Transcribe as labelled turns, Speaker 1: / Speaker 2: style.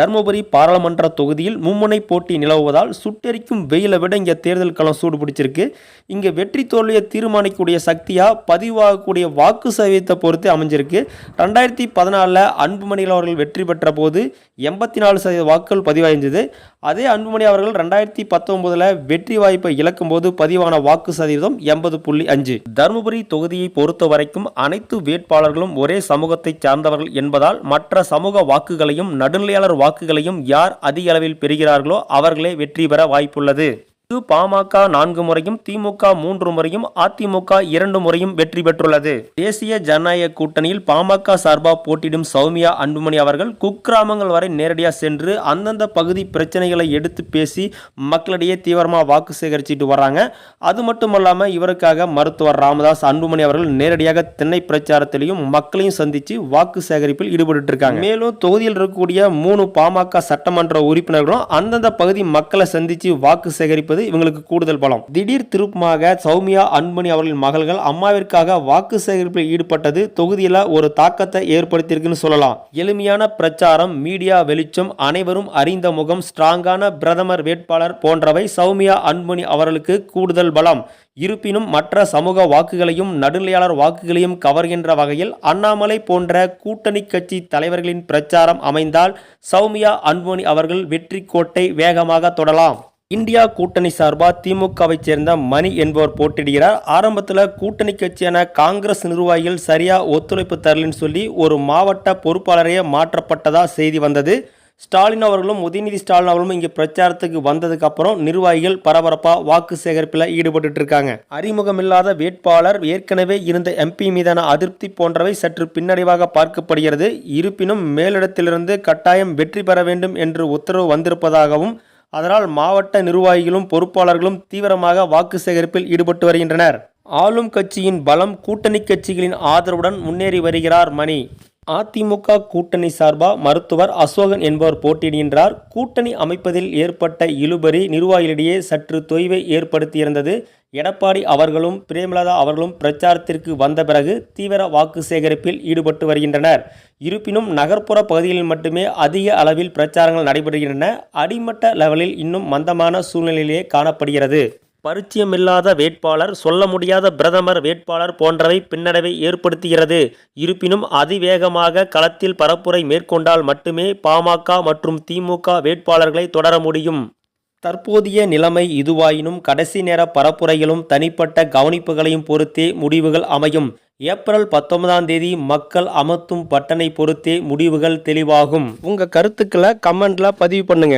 Speaker 1: தருமபுரி பாராளுமன்ற தொகுதியில் மும்முனை போட்டி நிலவுவதால் சுட்டெரிக்கும் வெயிலை விட இங்கே தேர்தல் களம் சூடு பிடிச்சிருக்கு. இங்கே வெற்றி தோல்வியை தீர்மானிக்கக்கூடிய சக்தியாக பதிவாகக்கூடிய வாக்கு சதவீதத்தை பொறுத்து அமைஞ்சிருக்கு. ரெண்டாயிரத்தி பதினாலில் அன்புமணிகள் அவர்கள் வெற்றி பெற்ற போது எண்பத்தி நாலு சதவீத வாக்குகள் பதிவாயிருந்தது. அதே அன்புமணி அவர்கள் ரெண்டாயிரத்தி பத்தொன்பதில் வெற்றி வாய்ப்பை இழக்கும் போது பதிவான வாக்கு சதவீதம் எண்பது புள்ளி அஞ்சு. தருமபுரி தொகுதியை பொறுத்த வரைக்கும் அனைத்து வேட்பாளர்களும் ஒரே சமூகத்தை சார்ந்தவர்கள் என்பதால் மற்ற சமூக வாக்குகளையும் நடுநிலையாளர் வாக்குகளையும் யார் அதிக அளவில் பெறுகிறார்களோ அவர்களே வெற்றி பெற வாய்ப்புள்ளது. இங்கு பாமக நான்கு முறையும் திமுக மூன்று முறையும் அதிமுக இரண்டு முறையும் வெற்றி பெற்றுள்ளது. தேசிய ஜனநாயக கூட்டணியில் பாமக சார்பாக போட்டியிடும் சௌமியா அன்புமணி அவர்கள் குக்கிராமங்கள் வரை நேரடியாக சென்று அந்தந்த பகுதி பிரச்சனைகளை எடுத்து பேசி மக்களிடையே தீவிரமாக வாக்கு சேகரிச்சுட்டு வர்றாங்க அது மட்டும் இல்லாமல் இவருக்காக மருத்துவர் ராமதாஸ் அன்புமணி அவர்கள் நேரடியாக திண்ணை பிரச்சாரத்திலையும் மக்களையும் சந்தித்து வாக்கு சேகரிப்பில் ஈடுபட்டு இருக்காங்க. மேலும் தொகுதியில் இருக்கக்கூடிய மூணு பாமக சட்டமன்ற உறுப்பினர்களும் அந்தந்த பகுதி மக்களை சந்தித்து வாக்கு சேகரிப்பது இவங்களுக்கு கூடுதல் பலம். திடீர் திருப்பமாக சௌமியா அன்புமணி அவர்களின் மகள்கள் அம்மாவிற்காக வாக்கு சேகரிப்பில் ஈடுபட்டது. தொகுதியில் ஒரு தாக்கத்தை ஏற்படுத்தியிருக்குன்னு சொல்லலாம். எளிமையான பிரச்சாரம் மீடியா வெளிச்சம் அனைவரும் அறிந்த முகம் ஸ்ட்ராங்கான பிரதமர் வேட்பாளர் போன்றவை சௌமியா அன்புமணி அவர்களுக்கு கூடுதல் பலம். இருப்பினும் மற்ற சமூக வாக்குகளையும் நடுநிலையாளர் வாக்குகளையும் கவர்கின்ற வகையில் அண்ணாமலை போன்ற கூட்டணி கட்சி தலைவர்களின் பிரச்சாரம் அமைந்தால் சௌமியா அன்புமணி அவர்கள் வெற்றி கோட்டை வேகமாக தொடலாம். இந்தியா கூட்டணி சார்பாக திமுகவை சேர்ந்த மணி என்பவர் போட்டியிடுகிறார். ஆரம்பத்தில் கூட்டணி கட்சியான காங்கிரஸ் நிர்வாகிகள் சரியா ஒத்துழைப்பு தரலன்னு சொல்லி ஒரு மாவட்ட பொறுப்பாளரையே மாற்றப்பட்டதாக செய்தி வந்தது. ஸ்டாலின் அவர்களும் உதயநிதி ஸ்டாலின் அவர்களும் இங்கே பிரச்சாரத்துக்கு வந்ததுக்கு அப்புறம் நிர்வாகிகள் பரபரப்பாக வாக்கு சேகரிப்பில் ஈடுபட்டு இருக்காங்க. அறிமுகமில்லாத வேட்பாளர் ஏற்கனவே இருந்த எம்பி மீதான அதிருப்தி போன்றவை சற்று பின்னடைவாக பார்க்கப்படுகிறது. இருப்பினும் மேலிடத்திலிருந்து கட்டாயம் வெற்றி பெற வேண்டும் என்று உத்தரவு வந்திருப்பதாகவும் அதனால் மாவட்ட நிர்வாகிகளும் பொறுப்பாளர்களும் தீவிரமாக வாக்கு சேகரிப்பில் ஈடுபட்டு வருகின்றனர். ஆளும் கட்சியின் பலம் கூட்டணி கட்சிகளின் ஆதரவுடன் முன்னேறி வருகிறார் மணி. அதிமுக கூட்டணி சார்பா மருத்துவர் அசோகன் என்பவர் போட்டியிடுகின்றார். கூட்டணி அமைப்பதில் ஏற்பட்ட இழுபறி நிர்வாகிகளிடையே சற்று தொய்வை ஏற்படுத்தியிருந்தது. எடப்பாடி அவர்களும் பிரேமலதா அவர்களும் பிரச்சாரத்திற்கு வந்த பிறகு தீவிர வாக்கு சேகரிப்பில் ஈடுபட்டு வருகின்றனர். இருப்பினும் நகர்ப்புற பகுதிகளில் மட்டுமே அதிக அளவில் பிரச்சாரங்கள் நடைபெறுகின்றன. அடிமட்ட லெவலில் இன்னும் மந்தமான சூழ்நிலையிலேயே காணப்படுகிறது. பரிச்சயமில்லாத வேட்பாளர் சொல்ல முடியாத பிரதமர் வேட்பாளர் போன்றவை பின்னடைவை ஏற்படுத்துகிறது. இருப்பினும் அதிவேகமாக களத்தில் பரப்புரை மேற்கொண்டால் மட்டுமே பாமக மற்றும் திமுக வேட்பாளர்களை தொடர முடியும். தற்போதைய நிலைமை இதுவாயினும் கடைசி நேர பரப்புரைகளும் தனிப்பட்ட கவனிப்புகளையும் பொறுத்தே முடிவுகள் அமையும். ஏப்ரல் பத்தொன்பதாம் தேதி மக்கள் அமர்த்தும் பட்டனை பொறுத்தே முடிவுகள் தெளிவாகும். உங்க கருத்துக்களை கமெண்ட்ல பதிவு பண்ணுங்க.